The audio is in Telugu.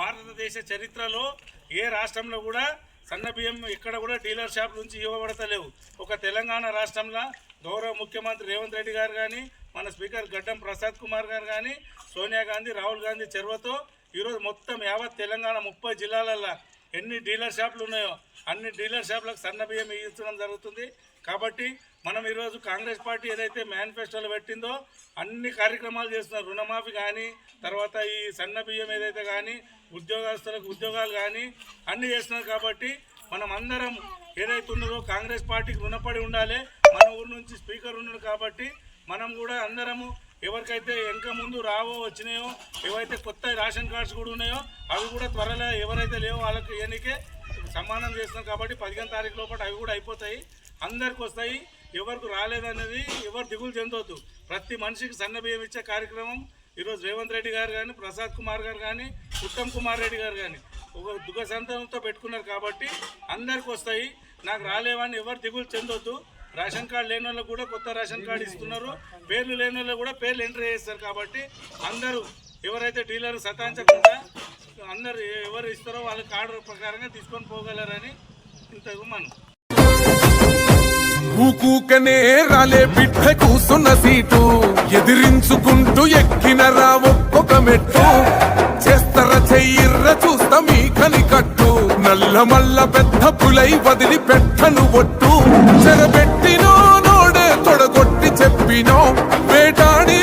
భారతదేశ చరిత్రలో ఏ రాష్ట్రంలో కూడా సన్న బియ్యం ఎక్కడ కూడా డీలర్ షాప్ నుంచి ఇవ్వబడతలేవు. ఒక తెలంగాణ రాష్ట్రంలో గౌరవ ముఖ్యమంత్రి రేవంత్ రెడ్డి గారు కానీ మన స్పీకర్ గడ్డం ప్రసాద్ కుమార్ గారు కానీ సోనియా గాంధీ రాహుల్ గాంధీ చొరవతో ఈరోజు మొత్తం యావత్ తెలంగాణ ముప్పై జిల్లాలల్లో ఎన్ని డీలర్ షాపులు ఉన్నాయో అన్ని డీలర్ షాపులకు సన్న బియ్యం ఇచ్చడం జరుగుతుంది. కాబట్టి మనం ఈరోజు కాంగ్రెస్ పార్టీ ఏదైతే మేనిఫెస్టోలు పెట్టిందో అన్ని కార్యక్రమాలు చేస్తున్నారు. రుణమాఫీ కానీ తర్వాత ఈ సన్న బియ్యం ఏదైతే కానీ ఉద్యోగస్తులకు ఉద్యోగాలు కానీ అన్ని చేస్తున్నారు. కాబట్టి మనం అందరం ఏదైతే ఉన్నదో కాంగ్రెస్ పార్టీకి రుణపడి ఉండాలి. మన ఊరు నుంచి స్పీకర్ ఉన్నాడు కాబట్టి మనం కూడా అందరము ఎవరికైతే వెనక ముందు రావో వచ్చినాయో ఏవైతే కొత్త రేషన్ కార్డ్స్ కూడా ఉన్నాయో అవి కూడా త్వరలో ఎవరైతే లేవో వాళ్ళకి ఇవ్వనికే సమానం చేస్తున్నాం కాబట్టి పదిహేను తారీఖు లోపల అవి కూడా అయిపోతాయి. అందరికి వస్తాయి. ఎవరికి రాలేదనేది ఎవరు దిగులు చెందొద్దు. ప్రతి మనిషికి సన్నబియ్యం ఇచ్చే కార్యక్రమం ఈరోజు రేవంత్ రెడ్డి గారు కానీ ప్రసాద్ కుమార్ గారు కానీ ఉత్తమ్ కుమార్ రెడ్డి గారు కానీ ఒక దుఃఖ సంతానంతో పెట్టుకున్నారు కాబట్టి అందరికి వస్తాయి. నాకు రాలేవని ఎవరు దిగులు చెందొద్దు. రేషన్ కార్డు లేని వాళ్ళకు కూడా కొత్త రేషన్ కార్డు ఇస్తున్నారు. పేర్లు లేని వాళ్ళకు కూడా పేర్లు ఎంట్రీ చేస్తారు కాబట్టి అందరూ ఎవరైతే డీలర్ సతాయించకుండా అందరు ఎవరు ఇస్తారో వాళ్ళ కార్డు ప్రకారంగా తీసుకొని పోగలరని ఇంతకు మనం. ఊకూకనే రాలే బిడ్డ కూసున్న సీటు. ఎదిరించుకుంటూ ఎక్కిన రా ఒక్కొక్క మెట్టు. చేస్తర చెయ్యిర్ర చూస్తా మీ కనికట్టు. నల్ల మల్ల పెద్ద పులై వదిలి పెట్టను ఒట్టు. చెరబెట్టు வேட்டாடி